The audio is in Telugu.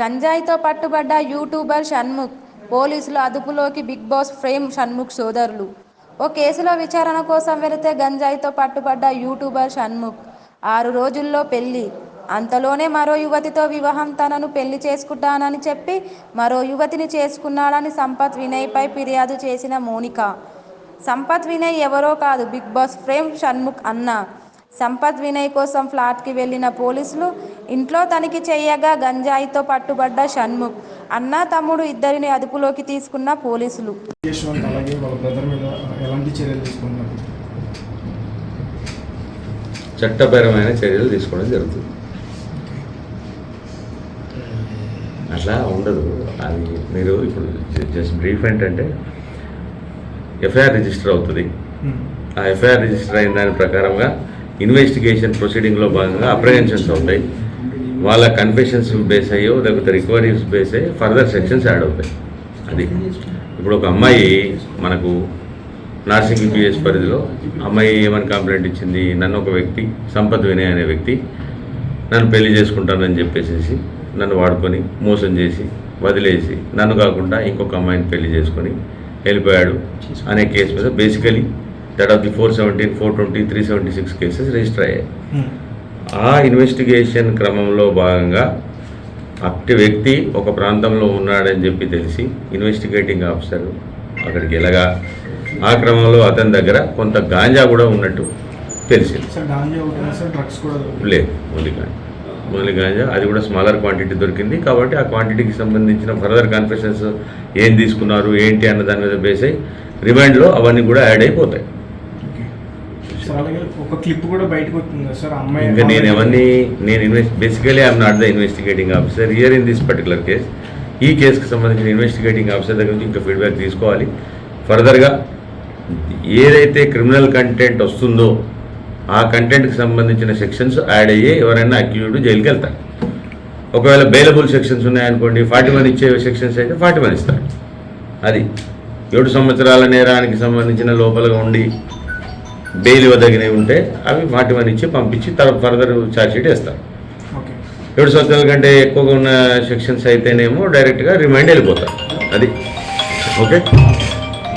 గంజాయితో పట్టుబడ్డ యూట్యూబర్ షణ్ముఖ్ పోలీసులు అదుపులోకి బిగ్ బాస్ ఫ్రేమ్ షణ్ముఖ్ సోదరులు. ఓ కేసులో విచారణ కోసం వెళితే గంజాయితో పట్టుబడ్డ యూట్యూబర్ షణ్ముఖ్. ఆరు రోజుల్లో పెళ్ళి అంతలోనే మరో యువతితో వివాహం తనను పెళ్ళి చేసుకుంటానని చెప్పి మరో యువతిని చేసుకున్నాడని సంపత్ వినయ్పై ఫిర్యాదు చేసిన మోనిక. సంపత్ వినయ్ ఎవరో కాదు బిగ్ బాస్ ఫ్రేమ్ షణ్ముఖ్ అన్న. సంపత్ వినయ్ కోసం ఫ్లాట్కి వెళ్ళిన పోలీసులు ఇంట్లో తనిఖీ చేయగా గంజాయితో పట్టుబడ్డ షణ్ముఖ్. అన్న తమ్ముడు ఇద్దరిని అదుపులోకి తీసుకున్న పోలీసులు. యశ్వంత్ అలాగే వాళ్ళ బ్రదర్ మీద ఎలాంటి చర్యలు తీసుకుంటున్నారు చట్టపరమైన చర్యలు తీసుకోవడం జరుగుతుంది. అట్లా ఉండదు. అది మీరు ఇప్పుడు జస్ట్ బ్రీఫ్ ఏంటంటే ఎఫ్ఐఆర్ రిజిస్టర్ అవుతుంది. ఆ ఎఫ్ఐఆర్ రిజిస్టర్ అయిన దాని ప్రకారంగా ఇన్వెస్టిగేషన్ ప్రొసీడింగ్లో భాగంగా అప్రహెన్షన్స్ అవుతాయి. వాళ్ళ కన్ఫెషన్స్ బేస్ అయ్యో లేకపోతే రికవరీస్ బేస్ అయ్యి ఫర్దర్ సెక్షన్స్ యాడ్ అవుతాయి. అది. ఇప్పుడు ఒక అమ్మాయి మనకు నార్సింగ్ పిఎస్ పరిధిలో అమ్మాయి ఏమని కంప్లైంట్ ఇచ్చింది? నన్ను ఒక వ్యక్తి సంపత్ వినయ్ అనే వ్యక్తి నన్ను పెళ్ళి చేసుకుంటానని చెప్పేసి నన్ను వాడుకొని మోసం చేసి వదిలేసి నన్ను కాకుండా ఇంకొక అమ్మాయిని పెళ్ళి చేసుకొని వెళ్ళిపోయాడు అనే కేసు మీద basically that of the four seventeen four twenty three seventy six cases register అయ్యాయి ఆ ఇన్వెస్టిగేషన్ క్రమంలో భాగంగా అట్టి వ్యక్తి ఒక ప్రాంతంలో ఉన్నాడని చెప్పి తెలిసి ఇన్వెస్టిగేటింగ్ ఆఫీసర్ అక్కడికి వెళ్ళగా ఆ క్రమంలో అతని దగ్గర కొంత గాంజా కూడా ఉన్నట్టు తెలిసింది. లేదు ఓన్లీ గాంజా. ఓన్లీ గాంజా. అది కూడా స్మాలర్ క్వాంటిటీ దొరికింది కాబట్టి ఆ క్వాంటిటీకి సంబంధించిన ఫర్దర్ కన్ఫెషన్స్ ఏం తీసుకున్నారు ఏంటి అన్న దాని మీద బేస్ అయ్యి రిమైండ్లో అవన్నీ కూడా యాడ్ అయిపోతాయి. సార్ అలాగే ఒక క్లిప్ కూడా బయటకు వచ్చింది సార్? అమ్మాయి ఇంకా నేను ఎవరిని నేను invest basically I'm not the investigating officer here in this particular case ఈ కేసుకి సంబంధించిన ఇన్వెస్టిగేటింగ్ ఆఫీసర్ దగ్గర నుంచి ఇంకా ఫీడ్బ్యాక్ తీసుకోవాలి. ఫర్దర్గా ఏదైతే క్రిమినల్ కంటెంట్ వస్తుందో ఆ కంటెంట్కి సంబంధించిన సెక్షన్స్ యాడ్ అయ్యి ఎవరైనా అక్యూజ్డ్ జైలుకి వెళ్తారు. ఒకవేళ బెయిలబుల్ సెక్షన్స్ ఉన్నాయనుకోండి ఫార్టీ వన్ ఇచ్చే సెక్షన్స్ అయితే ఫార్టీ వన్ ఇస్తారు. అది ఏడు సంవత్సరాల నేరానికి సంబంధించిన లోపలగా ఉండి బెయిల్ ఇవ్వదగినవి ఉంటే అవి వన్ ఇచ్చి పంపించి తర్వాత ఫర్దర్ ఛార్జ్ షీట్ వేస్తారు. ఏడు సంవత్సరాల కంటే ఎక్కువగా ఉన్న సెక్షన్స్ అయితేనేమో డైరెక్ట్గా రిమైండ్ వెళ్ళిపోతారు. అది. ఓకే?